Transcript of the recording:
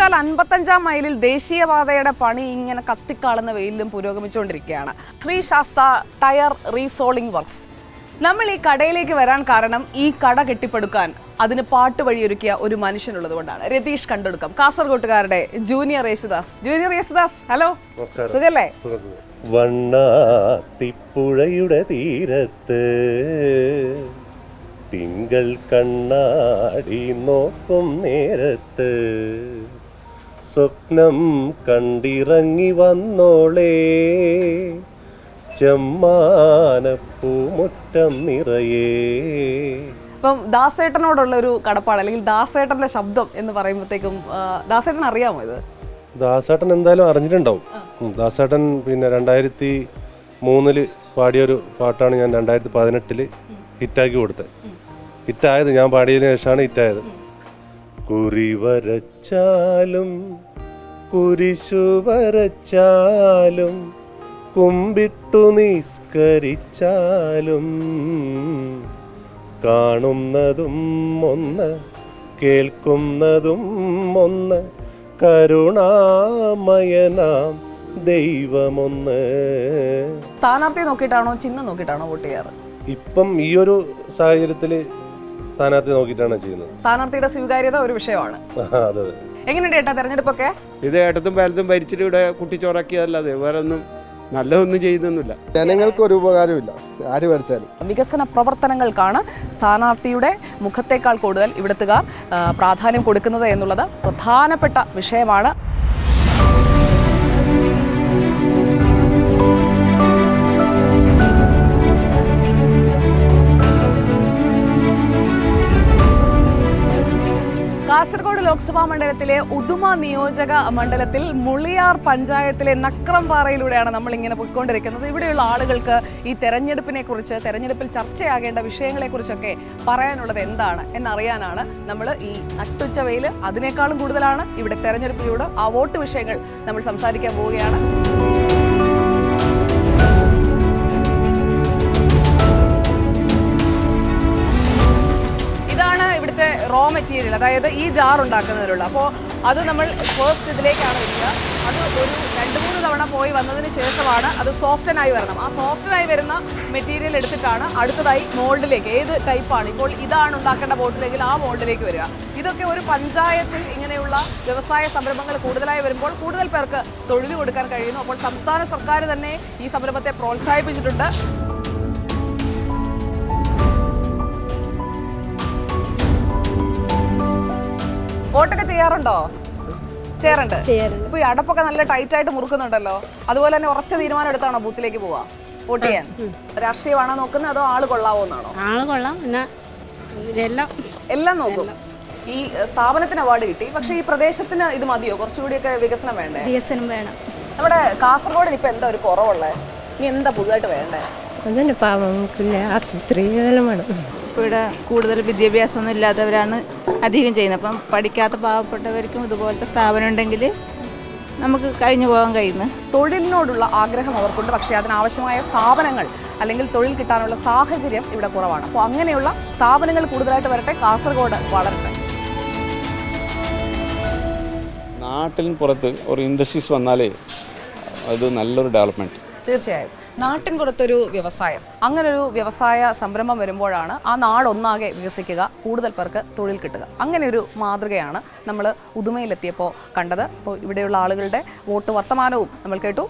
ചട്ടഞ്ചാൽ അൻപത്തഞ്ചാം മൈലിൽ ദേശീയപാതയുടെ പണി ഇങ്ങനെ കത്തിക്കാളുന്ന വെയിലും പുരോഗമിച്ചുകൊണ്ടിരിക്കുകയാണ്. Shri Sastha tyre resoling works. നമ്മൾ ഈ കടയിലേക്ക് വരാൻ കാരണം ഈ കട കെട്ടിപ്പടുക്കാൻ അതിന് പാട്ട് വഴിയൊരുക്കിയ ഒരു മനുഷ്യനുള്ളത് കൊണ്ടാണ്. രതീഷ് കണ്ടെടുക്കാം. കാസർഗോട്ടുകാരുടെ junior Yesudas. Junior Yesudas hello. സുഖല്ലേ? സുഖം, സുഖം. വണ്ണാത്തിപ്പുഴയുടെ തീരത്ത് തിങ്കൾ കണ്ണാടി നോക്കും നേരത്ത് സ്വപ്നം കണ്ടിറങ്ങി വന്നോളേ. ചെമ്മാനപ്പൂമുറ്റം നിറയേ. ഇപ്പം ദാസേട്ടനോടുള്ള ഒരു കടപ്പാട് അല്ലെങ്കിൽ ദാസേട്ടന്റെ ശബ്ദം എന്ന് പറയുമ്പോഴത്തേക്കും ദാസേട്ടൻ അറിയാമോ ഇത്? ദാസേട്ടൻ എന്തായാലും അറിഞ്ഞിട്ടുണ്ടാവും. ദാസേട്ടൻ പിന്നെ രണ്ടായിരത്തി മൂന്നിൽ പാടിയൊരു പാട്ടാണ് ഞാൻ രണ്ടായിരത്തി പതിനെട്ടിൽ ഹിറ്റാക്കി കൊടുത്തത്. ഹിറ്റായത് ഞാൻ പാടിയതിനു ശേഷമാണ് ഹിറ്റായത്. കുറി കുരിശുവരച്ചാലും കുരിശു വരച്ചാലും കുമ്പിട്ടു നിസ്കരിച്ചാലും കാണുന്നതും ഒന്ന് കേൾക്കുന്നതും ഒന്ന് കരുണാമയനാം ദൈവമൊന്ന്. സ്ഥാനാർത്ഥിയെ നോക്കിയിട്ടാണോ ചിഹ്നം നോക്കിയിട്ടാണോ വോട്ട് ചെയ്യാറ്? ഇപ്പം ഈ ഒരു സാഹചര്യത്തിൽ സ്ഥാനാർത്ഥി നോക്കിയിട്ടാണ് ചെയ്യുന്നത്. സ്ഥാനാർത്ഥിയുടെ സ്വീകാര്യത ഒരു വിഷയമാണ്. അതെ അതെ. എങ്ങനെയുണ്ട് ഏട്ടാ തെരഞ്ഞെടുപ്പൊക്കെ? ഇത് ഇടത്തും പലതും ഭരിച്ചിട്ട് ഇവിടെ കുട്ടിച്ചോറാക്കിയതല്ലാതെ വേറെ ഒന്നും നല്ലതൊന്നും ചെയ്യുന്നൊന്നുമില്ല ജനങ്ങൾക്ക് ഒരു ഉപകാരമില്ല ആര് ഭരിച്ചാലും. വികസന പ്രവർത്തനങ്ങൾക്കാണ് സ്ഥാനാർത്ഥിയുടെ മുഖത്തേക്കാൾ കൂടുതൽ ഇവിടുത്തുകാർ പ്രാധാന്യം കൊടുക്കുന്നത് എന്നുള്ളത് പ്രധാനപ്പെട്ട വിഷയമാണ്. കാസർഗോഡ് ലോക്സഭാ മണ്ഡലത്തിലെ ഉദുമ നിയോജക മണ്ഡലത്തിൽ മുളിയാർ പഞ്ചായത്തിലെ നക്രംപാറയിലൂടെയാണ് നമ്മൾ ഇങ്ങനെ പോയിക്കൊണ്ടിരിക്കുന്നത്. ഇവിടെയുള്ള ആളുകൾക്ക് ഈ തെരഞ്ഞെടുപ്പിനെ കുറിച്ച് തെരഞ്ഞെടുപ്പിൽ ചർച്ചയാകേണ്ട വിഷയങ്ങളെക്കുറിച്ചൊക്കെ പറയാനുള്ളത് എന്താണ് എന്നറിയാനാണ് നമ്മൾ ഈ നട്ടുച്ചവയിൽ അതിനേക്കാളും കൂടുതലാണ് ഇവിടെ തെരഞ്ഞെടുപ്പിലൂടെ ആ വോട്ട് വിഷയങ്ങൾ നമ്മൾ സംസാരിക്കാൻ പോവുകയാണ്. അതായത് ഈ ജാർ ഉണ്ടാക്കുന്നതിലുള്ള. അപ്പോൾ അത് നമ്മൾ ഫസ്റ്റ് ഇതിലേക്കാണ് വരിക. അത് ഒരു രണ്ട് മൂന്ന് തവണ പോയി വന്നതിന് ശേഷമാണ് അത് സോഫ്റ്റനായി വരണം. ആ സോഫ്റ്റനായി വരുന്ന മെറ്റീരിയൽ എടുത്തിട്ടാണ് അടുത്തതായി മോൾഡിലേക്ക് ഏത് ടൈപ്പാണ് ഇപ്പോൾ ഇതാണ് ഉണ്ടാക്കേണ്ട ബോട്ടിലെങ്കിൽ ആ മോൾഡിലേക്ക് വരിക. ഇതൊക്കെ ഒരു പഞ്ചായത്തിൽ ഇങ്ങനെയുള്ള വ്യവസായ സംരംഭങ്ങൾ കൂടുതലായി വരുമ്പോൾ കൂടുതൽ പേർക്ക് തൊഴിൽ കൊടുക്കാൻ കഴിയുന്നു. അപ്പോൾ സംസ്ഥാന സർക്കാർ തന്നെ ഈ സംരംഭത്തെ പ്രോത്സാഹിപ്പിച്ചിട്ടുണ്ട്. വോട്ടൊക്കെ ചെയ്യാറുണ്ടോ? ചെയ്യാറുണ്ട്. ഇപ്പൊ ഈ അടപ്പൊക്കെ നല്ല ടൈറ്റ് ആയിട്ട് മുറുക്കുന്നുണ്ടല്ലോ. അതുപോലെ തന്നെ ഉറച്ച തീരുമാനം എടുത്താണോ ബൂത്തിലേക്ക് പോവാ വോട്ട് ചെയ്യാൻ? രാഷ്ട്രീയമാണോ നോക്കുന്നത് അതോ ആൾ കൊള്ളാവോ എന്നാണോ ആൾ കൊള്ളാം. പിന്നെ ഇതെല്ലാം. എല്ലാം നോക്കും. ഈ സ്ഥാപനത്തിന് അവാർഡ് കിട്ടി. പക്ഷേ ഈ പ്രദേശത്തിന് ഇത് മതിയോ? കുറച്ചുകൂടിയൊക്കെ വികസനം വേണ്ടേ? വികസനം വേണം. നമ്മുടെ കാസർഗോഡിന് ഇപ്പൊ എന്താ ഒരു കുറവുള്ളത് ഇനി എന്താ പുതുതായിട്ട് വേണ്ടേ? അതന്നെ പാവങ്ങൾക്കില്ല ആശുപത്രി ഇതെല്ലാം വേണം. ഇപ്പോൾ ഇവിടെ കൂടുതൽ വിദ്യാഭ്യാസമൊന്നും ഇല്ലാത്തവരാണ് അധികം ചെയ്യുന്നത്. അപ്പം പഠിക്കാത്ത പാവപ്പെട്ടവർക്കും ഇതുപോലത്തെ സ്ഥാപനം ഉണ്ടെങ്കിൽ നമുക്ക് കഴിഞ്ഞു പോകാൻ കഴിയുന്നു. തൊഴിലിനോടുള്ള ആഗ്രഹം അവർക്കുണ്ട്. പക്ഷേ അതിനാവശ്യമായ സ്ഥാപനങ്ങൾ അല്ലെങ്കിൽ തൊഴിൽ കിട്ടാനുള്ള സാഹചര്യം ഇവിടെ കുറവാണ്. അപ്പോൾ അങ്ങനെയുള്ള സ്ഥാപനങ്ങൾ കൂടുതലായിട്ട് വരട്ടെ. കാസർഗോഡ് വളരട്ടെ. നാട്ടിന് പുറത്ത് ഒരു ഇൻഡസ്ട്രീസ് വന്നാലേ അത് നല്ലൊരു ഡെവലപ്മെന്റ്. തീർച്ചയായും. നാട്ടിൻ പുറത്തൊരു വ്യവസായം. അങ്ങനൊരു വ്യവസായ സംരംഭം വരുമ്പോഴാണ് ആ നാടൊന്നാകെ വികസിക്കുക കൂടുതൽ പേർക്ക് തൊഴിൽ കിട്ടുക. അങ്ങനെ ഒരു മാതൃകയാണ് നമ്മൾ ഉദുമയിലെത്തിയപ്പോൾ കണ്ടത്. അപ്പോൾ ഇവിടെയുള്ള ആളുകളുടെ വോട്ട് വർത്തമാനവും നമ്മൾ കേട്ടു.